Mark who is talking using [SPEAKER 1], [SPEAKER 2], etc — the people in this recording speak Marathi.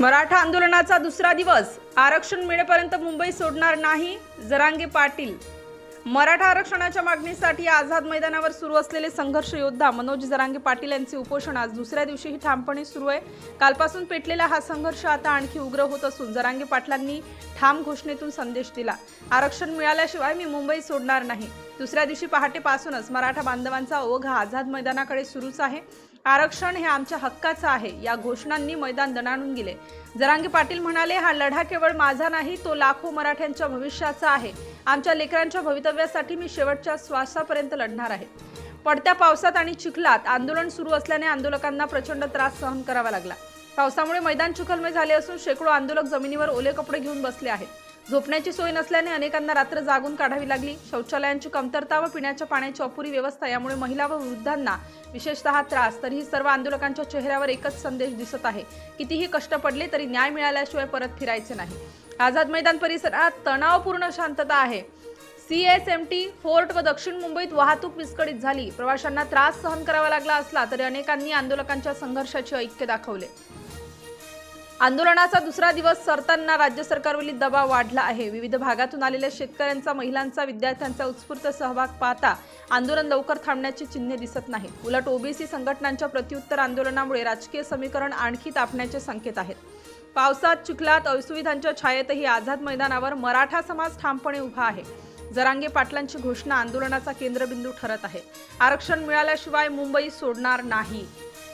[SPEAKER 1] मराठा आंदोलनाचा दुसरा दिवस. आरक्षण मिळेपर्यंत मुंबई सोडणार नाही जरांगे पाटील. मराठा आरक्षणाच्या मागणीसाठी आझाद मैदानावर सुरू असलेले संघर्ष योद्धा मनोज जरांगे पाटील यांचे उपोषण आज दुसऱ्या दिवशीही ठामपणे सुरू आहे. कालपासून पेटलेला हा संघर्ष आता आणखी उग्र होत असून जरांगे पाटलांनी ठाम घोषणेतून संदेश दिला. आरक्षण मिळाल्याशिवाय मी मुंबई सोडणार नाही. दुसऱ्या दिवशी पहाटेपासूनच मराठा बांधवांचा ओघ हा आझाद मैदानाकडे सुरूच आहे. आरक्षण हे आमच्या हक्काचं आहे या घोषणांनी मैदान दणाणून गेले. जरांगे पाटील म्हणाले हा लढा केवळ माझा नाही तो लाखो मराठ्यांच्या भविष्याचा आहे. आमच्या लेकरांच्या भवितव्यासाठी मी शेवटच्या श्वासापर्यंत लढणार आहे. पडत्या पावसात आणि चिखलात आंदोलन सुरू असल्याने आंदोलकांना प्रचंड त्रास सहन करावा लागला. पावसामुळे मैदान चिखलमय झाले असून शेकडो आंदोलक जमिनीवर ओले कपडे घेऊन बसले आहेत. झोपण्याची सोय नसल्याने अनेकांना रात्र जागून काढावी लागली. शौचालयांची कमतरता व पिण्याच्या पाण्याची अपुरी व्यवस्था यामुळे महिला व वृद्धांना विशेषतः त्रास. तरीही सर्व आंदोलकांच्या चेहऱ्यावर एकच संदेश दिसत आहे. कितीही कष्ट पडले तरी न्याय मिळाल्याशिवाय परत फिरायचे नाही. आझाद मैदान परिसरात तणावपूर्ण शांतता आहे. C S M T Fort व दक्षिण मुंबईत वाहतूक विस्कळीत झाली. प्रवाशांना त्रास सहन करावा लागला असला तरी अनेकांनी आंदोलकांच्या संघर्षाचे ऐक्य दाखवले. आंदोलनाचा दुसरा दिवस सरताना राज्य सरकारवरील दबाव वाढला आहे. विविध भागातून आलेल्या शेतकऱ्यांचा महिलांचा विद्यार्थ्यांचा उत्स्फूर्त सहभाग पाहता आंदोलन लवकर थांबण्याची चिन्हे दिसत नाही उलट ओबीसी संघटनांच्या प्रत्युत्तर आंदोलनामुळे राजकीय समीकरण आणखी तापण्याचे संकेत आहेत. पावसात चिखलात असुविधांच्या छायेतही आझाद मैदानावर मराठा समाज ठामपणे उभा आहे. जरांगे पाटलांची घोषणा आंदोलनाचा केंद्रबिंदू ठरत आहे. आरक्षण मिळाल्याशिवाय मुंबई सोडणार नाही.